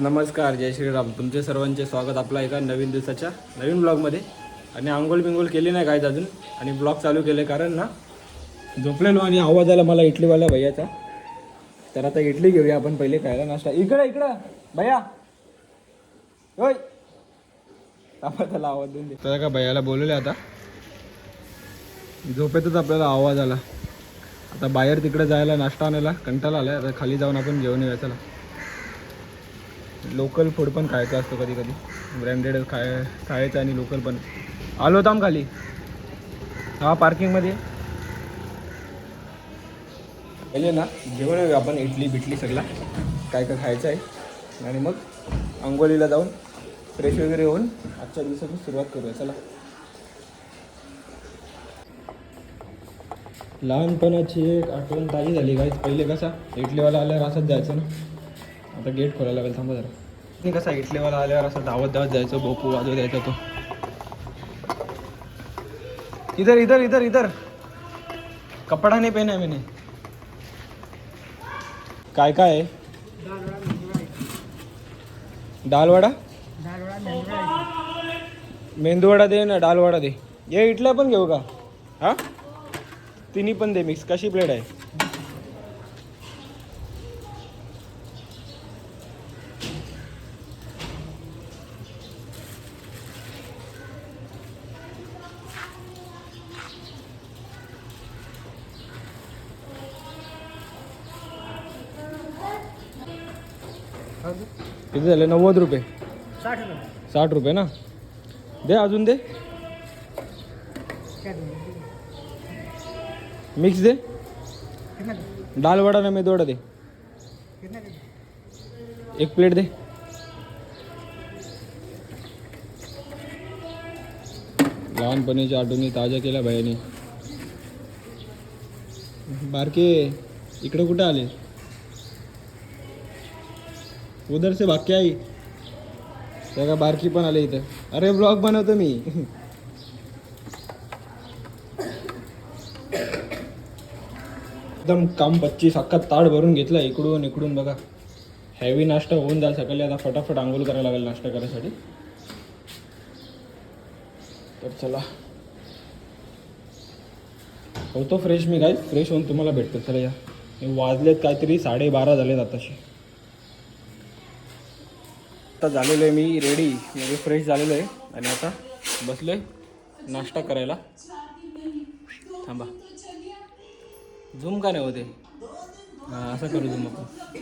नमस्कार जय श्रीराम. तुमचे सर्वांचे स्वागत आपला एका नवीन दिवसाच्या नवीन ब्लॉगमध्ये. आणि आंघोळ बिंगोळ केली नाही काय अजून. आणि ब्लॉग चालू केले कारण ना झोपलेलो आणि आवाज आला मला इडलीवाला भैयाचा. तर आता इडली घेऊया आपण पहिले खायला नाश्ता. इकडं इकडं. भैया. होय आपण त्याला आवाज देऊन दे. तर का भैयाला बोलवले आता. झोपेतच आपल्याला आवाज आला. आता बाहेर तिकडे जायला नाश्ता आणायला कंटाळा आला आता खाली जाऊन आपण जेवण येऊया चला. लोकल फूड पण खायचं असतं कधी कधी. ब्रँडेड खाय खायचं आणि लोकल पण. आलो थांब खाली. हा पार्किंगमध्ये पहिले ना जेवण येऊया आपण इडली बिटली सगळा. काय काय खायचं आहे. आणि मग अंगोलीला जाऊन फ्रेश वगैरे होऊन आजच्या दिवसाची सुरुवात करूया. चला. लहानपणाची एक आठवण ताजी झाली काय पहिले कसा इडलीवाला आल्यावर असंच जायचं ना. आता गेट खोलायला लागेल थांबा जरा. ते कसा इटलीवाला आल्यावर असं धावत धावत जायचं बोपू वाजवत द्यायचा तो. इधर इधर इधर इधर. कपडा नाही पेन आहे मी काय काय आहे? डालवाडा मेंदूवडा दे ना डालवाडा दे. ये इटल्या पण घेऊ का? हा? तिन्ही पण दे मिक्स. कशी प्लेट आहे? झाले? नव्वद रुपये. साठ रुपये. ना? दे अजून दे. मिक्स दे. कितना दे? डाल वडा ना मेदू वडा दे. कितना दे? एक प्लेट दे. लहानपणीच्या आठवणी ताज्या केल्या भयाने बारके इकडे कुठे आले? उधर से भाग्य आई। त्या का बारकी पण आले इथं। अरे ब्लॉग बनवतो मी. एकदम काम पच्चीस अख्खा ताड भरून घेतला इकडून इकडून बघा. हेवी नाश्ता होऊन जाईल सकाळी आता फटाफट आंघोळ करायला लागेल नाश्ता करायसाठी. तर चला. होतो फ्रेश मी काय फ्रेश होऊन तुम्हाला भेटतो. चला या. वाजलेत काहीतरी साडेबारा झालेत आताशी. आत्ता झालेलो आहे मी रेडी म्हणजे फ्रेश झालेलो आहे. आणि आता बसलो आहे नाश्ता करायला. थांबा. झूम का नाही होते? हां असं करू झूम आपण.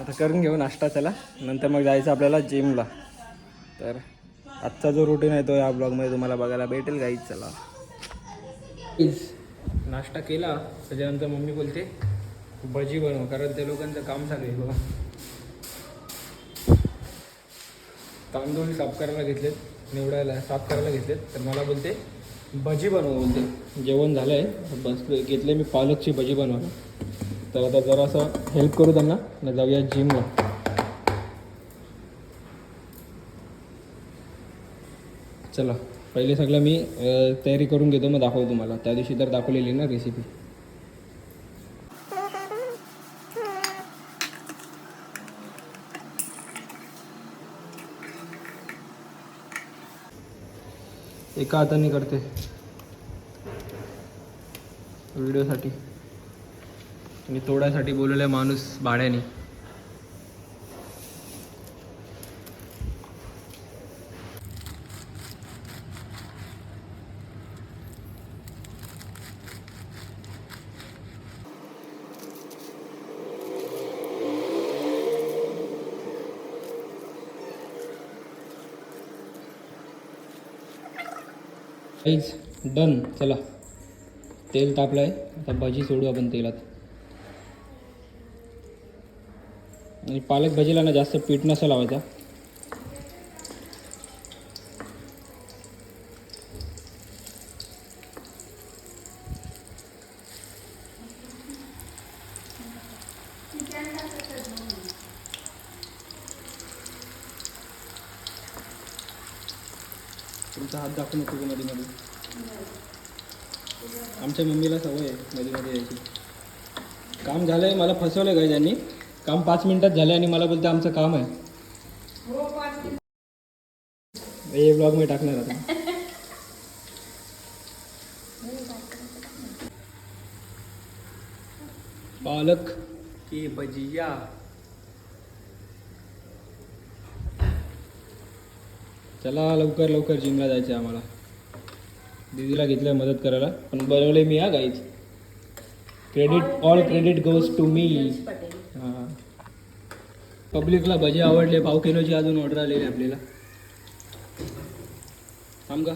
आता करून घेऊ नाश्ता चला नंतर मग जायचं आपल्याला जिमला तर आजचा जो रुटीन आहे तो या ब्लॉगमध्ये तुम्हाला बघायला भेटेल गाईच चला. प्लीज नाश्ता केला. त्याच्यानंतर मम्मी बोलते भजी बनव. कारण त्या लोकांचं काम चालू आहे बघा. तांदूळ साफ करायला घेतलेत निवडायला साफ करायला घेतलेत. तर मला बोलते भजी बनवा बोलते. जेवण झालं आहे बस घेतले मी पालकची भजी बनवायला. तर आता जरासं हेल्प करू त्यांना न जाऊया जिमला चला पहिले सगळं मी तयारी करून घेतो मग दाखवतो तुम्हाला. त्या दिवशी तर दाखवलेली ना रेसिपी एका हाताने करते. व्हिडिओसाठी. आणि तोडायसाठी बोलवलं माणूस भाड्याने. काहीच डन चला. तेल तापलं आहे आता भजी सोडू आपण तेलात. आणि पालक भजीला ना जास्त पीठ नसा लावायचा तुमचा हात दाखवू नको का मध्ये मध्ये आमच्या मम्मीला सवय आहे मध्ये मध्ये यायची. काम झालं आहे मला फसवलं काय त्यांनी काम पाच मिनिटात झालं आणि मला बोलते आमचं काम आहे. हे ब्लॉग मी टाकणार आता. पालक की भजिया? चला लवकर लवकर जिमला जायचं आहे आम्हाला. दीदीला घेतलं मदत करायला. पण बनवले मी हा गाईच credit all credit goes to me हां. पब्लिकला भजे आवडले पाव किलोची अजून ऑर्डर आलेली आपल्याला. थांब का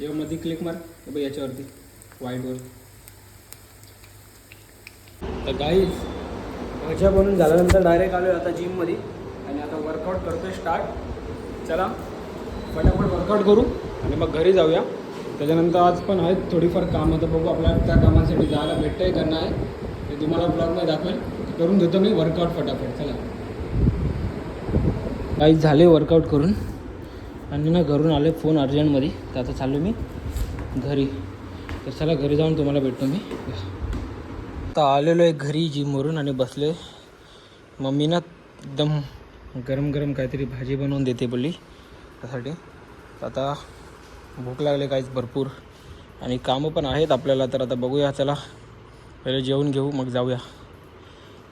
येऊ मध्ये क्लिक मार. हे बघ याच्यावरती. वाईटवर तर गाईज भज्या बनून झाल्यानंतर डायरेक्ट आलो आता जिममध्ये आणि आता वर्कआउट करतोय स्टार्ट चला. फटाफट वर्कआउट करू. आणि मग घरी जाऊया. त्याच्यानंतर आज पण आहेत थोडीफार कामं तर बघू आपल्याला त्या कामांसाठी जायला भेटतंय का नाही ते तुम्हाला ब्लॉगमध्ये दाखवेल. करून घेतो मी वर्कआउट फटाफट चला. काही झाले वर्कआउट करून. आणि ना घरून आले फोन अर्जंटमध्ये तर आता चाललो मी घरी. तर चला घरी जाऊन तुम्हाला भेटतो मी. आता आलेलो आहे घरी जिमवरून आणि बसले मम्मी ना एकदम गरम गरम काहीतरी भाजी बनवून देते बोलली त्यासाठी. आता भूक लागले काहीच भरपूर. आणि कामं पण आहेत आपल्याला तर आता बघूया चला. पहिले जेवून घेऊ मग जाऊया.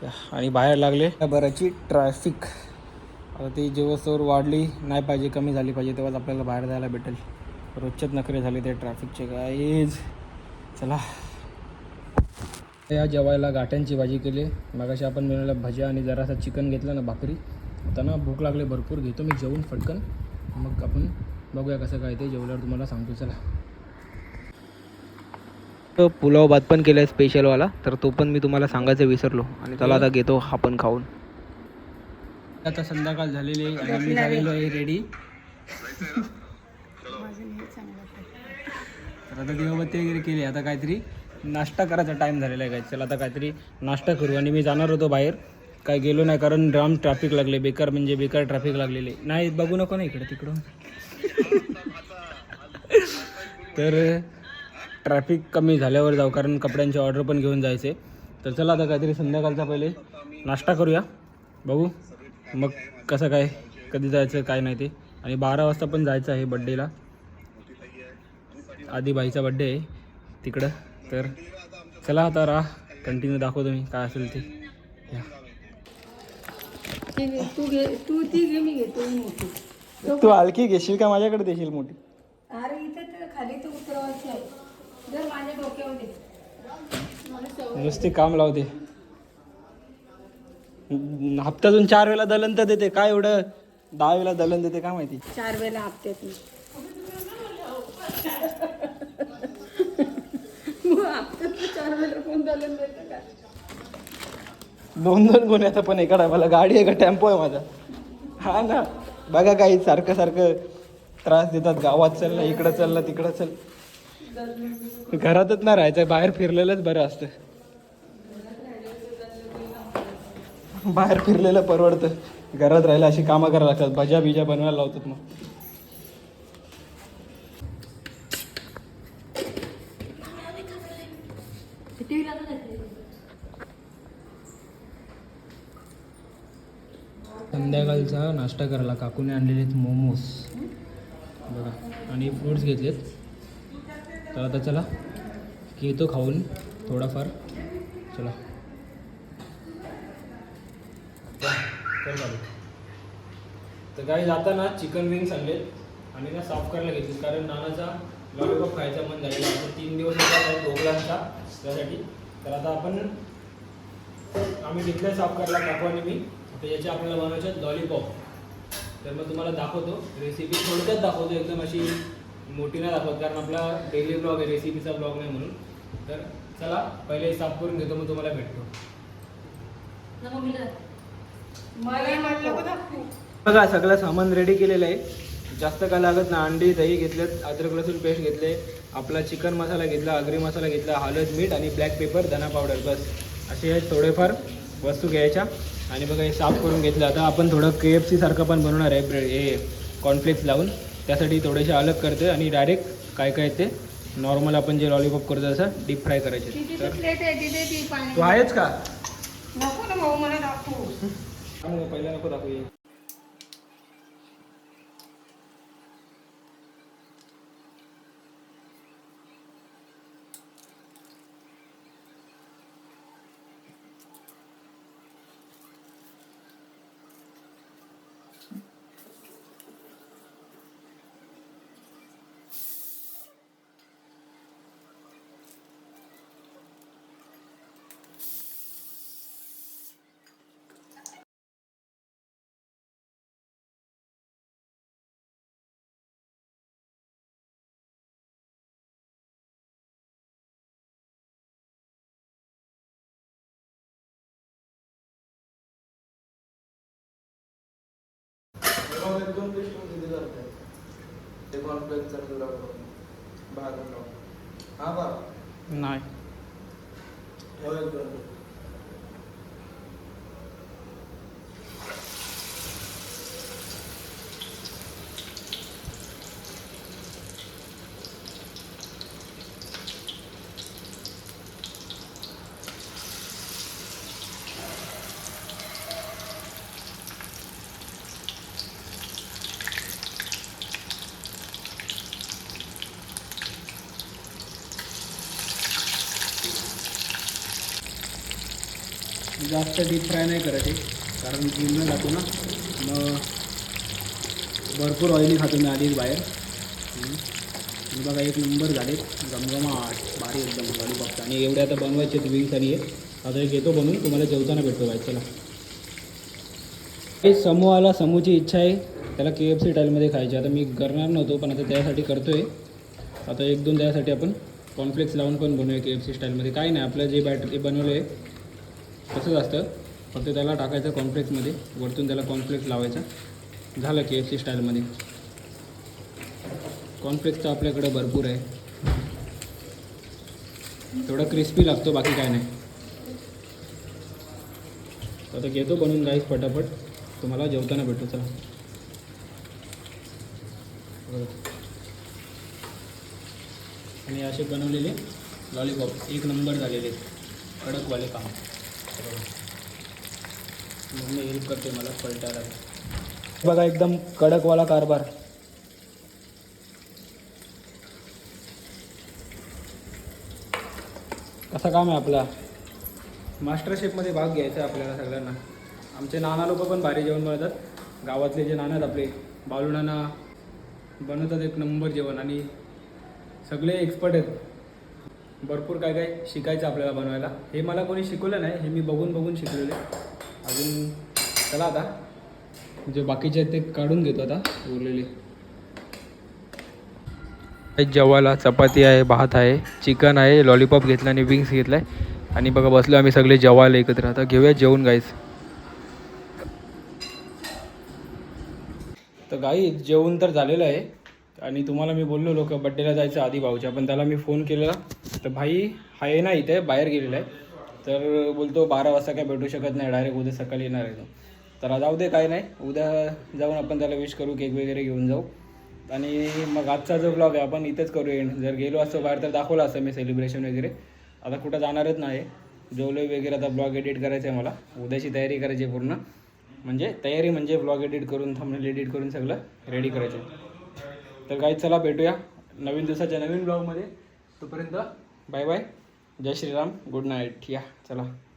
या, आणि बाहेर लागले. बऱ्याची ट्रॅफिक आता ती जेव्हा वाढली नाही पाहिजे कमी झाली पाहिजे तेव्हाच आपल्याला बाहेर जायला भेटेल. रोजच्याच नखरे झाले ते ट्रॅफिकचे काहीच चला. या जेवायला गाठ्यांची भाजी केली. मगाशी आपण बनवलं भज्या आणि जरासा चिकन घेतलं ना भाकरी. आता ना भूक लागले भरपूर घेतो मी जेवून फटकन. मग आपण बघूया कसं काय ते जेवल्यावर तुम्हाला सांगतो चला. पुलाव भात पण केला आहे स्पेशलवाला तर तो पण मी तुम्हाला सांगायचं विसरलो. आणि त्याला आता घेतो आपण खाऊन. आता संध्याकाळ झालेली आहे आणि मी झालेलो आहे रेडी तर आता दिवाबत्ती वगैरे केली आता काहीतरी नाश्ता करायचा टाईम झालेला आहे काय चला आता काहीतरी नाश्ता करू. आणि मी जाणार होतो बाहेर. काय गेलो नाही कारण राम ट्रॅफिक लागले बेकार म्हणजे बेकार ट्रॅफिक लागलेले. नाही बघू नको ना इकडे तिकडं तर ट्रॅफिक कमी झाल्यावर जाऊ कारण कपड्यांची ऑर्डर पण घेऊन जायचे. तर चला आता काहीतरी संध्याकाळचा पहिले. नाश्ता करूया. बघू. मग कसं काय कधी जायचं काय नाही ते. आणि बारा वाजता पण जायचं आहे बड्डेला आधी बाईचा बड्डे आहे तिकडं. तर चला आता राहा. कंटिन्यू दाखवतो मी काय असेल ते. या. तू घे तू ती घे मी घेतो मोठी तू हलकी घेशील का माझ्याकडे देशील मोठी? अरे इथे तर खाली तर उतरवायची आहे. जर माझ्या डोक्यावर दे. नुसती काम लावते हप्त्यातून चार वेळा दलन तर देते. काय एवढं दहा वेळा दलन देते काय माहिती? चार देतं का? दोन दोन गुन्हे आता पण एका टायमाला. गाडी आहे का? टेम्पो आहे माझा. हा ना. बघा काही सारखं सारखं त्रास देतात. गावात चल ना इकडं चल ना तिकडं चल. घरातच ना राहायचं बाहेर फिरलेलंच बरं असतं. बाहेर फिरलेलं परवडतं. घरात राहिलं अशी कामं करायला लागतात. भज्या बिजा बनवायला लावतात मग. संध्याकाळचा नाश्ता करायला काकूने आणलेले आहेत मोमोज. बघा आणि फ्रूट्स घेतलेत. तर आता चला घेतो खाऊन थोडाफार. चला. चल तर काही जाताना चिकन विंग्स आणलेत आणि ना साफ करायला घेतलीत कारण नानाचा लॉलीपॉप खायचा मन झालेला आता तीन दिवस होता त्यासाठी. तर आता आपण आम्ही घेतलं साफ करायला काकू आणि मी. आता याचे आपल्याला बनवायचे लॉलीपॉप तर मग तुम्हाला दाखवतो. रेसिपी थोडक्यात दाखवतो. एकदम अशी मोठी नाही दाखवत कारण आपला डेली ब्लॉग आहे रेसिपीचा ब्लॉग नाही म्हणून. तर चला पहिले साफ करून घेतो मग तुम्हाला भेटतो? बघा. सगळं सामान रेडी केलेलं आहे. जास्त काय लागत ना अंडी दही घेतलेत अद्रक लसूण पेस्ट घेतले आपला चिकन मसाला घेतला आगरी मसाला घेतला हळद मीठ आणि ब्लॅक पेपर धना पावडर बस. असे थोडेफार वस्तू घ्यायच्या. आणि बघा हे साफ करून घेतलं. आता आपण थोडं के एफ सी सारखं पण बनवणार आहे ब्रेड हे कॉर्नफ्लेक्स लावून. त्यासाठी थोडेसे अलग करते आणि डायरेक्ट काय काय ते नॉर्मल आपण जे लॉलीपॉप करतो तसं डीप फ्राय करायचे. तर ती आहेच का? नको ना मला दाखवू. पहिला नको दाखवू. एक दोन पेस्ट किती करताय ते कॉन्फ्लेक्सचा तुला भाजून हा जास्त डीप फ्राय नाही करायचे कारण जिमला जातो ना. मग भरपूर ऑइली खातो मी आधीच बाहेर. बघा एक नंबर झाले. गमगमाट भारी एकदम लॉलीपॉपचा आणि एवढे आता बनवायचे विंग्स आणि आता एक येतो बनवून तुम्हाला जेवताना भेटतो बाय चला. हे समूहाला समूहची इच्छा आहे. त्याला के एफ सी स्टाईलमध्ये खायची. आता मी करणार नव्हतो पण आता त्यासाठी करतो आहे आता एक दोन त्यासाठी आपण कॉन्फ्लेक्स लावून पण बनवूया के एफ सी स्टाईलमध्ये काय नाही आपलं जे बॅटर ते बनवलं आहे तसंच असतं. फक्त त्याला टाकायचं कॉम्प्लेक्समध्ये. वरतून त्याला कॉम्प्लेक्स लावायचा. झालं के एफ सी स्टाईलमध्ये. कॉम्प्लेक्स तर आपल्याकडं भरपूर आहे. थोडा क्रिस्पी लागतो बाकी काय नाही. आता घेतो बनवून गाईस पटापट. तुम्हाला जेवताना भेटू चला. आणि असे बनवलेले लॉलीपॉप एक नंबर झालेले. कडकवाले काम. मम्मी हेल्प करते मला पलटायला. बघा एकदम कडकवाला कारभार. कसा काम आहे आपला? मास्टर शेफमध्ये भाग घ्यायचा आहे आपल्याला सगळ्यांना. आमचे नाना लोक पण भारी जेवण बनवतात. गावातले जे नाना आहेत आपले बालू नाना बनवतात एक नंबर जेवण आणि सगळे एक्सपर्ट आहेत. भरपूर काय काय शिकायचं आपल्याला बनवायला. हे मला कोणी शिकवलं नाही हे मी बघून बघून शिकलेले. अजून चला आता. जे बाकीचे आहेत ते काढून घेतो आता उरलेले. जेवायला चपाती आहे भात आहे चिकन आहे लॉलीपॉप घेतला आणि विंग्स घेतला आहे आणि बघा बसलो आम्ही सगळे जेवायला एकत्र. आता घेऊया जेवण गाईस तर गाई जेवण तर झालेलं आहे. आणि तुम्हाला मी बोललो लोक बड्डेला जायचं आधी भाऊच्या पण त्याला मी फोन केलेला. तर भाई आहे ना इथे बाहेर गेलेला आहे. तर बोलतो बारा वाजता काय भेटू शकत नाही डायरेक्ट उद्या सकाळी येणार आहे तो. तर जाऊ दे काय नाही. उद्या जाऊन आपण त्याला विश करू केक वगैरे घेऊन जाऊ. आणि मग आजचा जो ब्लॉग आहे आपण इथेच करू एंड जर गेलो असतो बाहेर तर दाखवलं असतं मी सेलिब्रेशन वगैरे. आता कुठं जाणारच नाही. जेवलो वगैरे आता ब्लॉग एडिट करायचं आहे मला उद्याची तयारी करायची आहे पूर्ण. म्हणजे तयारी म्हणजे ब्लॉग एडिट करून थांबणेल एडिट करून सगळं रेडी करायचं तर काही चला भेटूया नवीन दिवसाच्या नवीन ब्लॉगमध्ये तोपर्यंत बाय बाय. जय श्रीराम. Good night. या चला.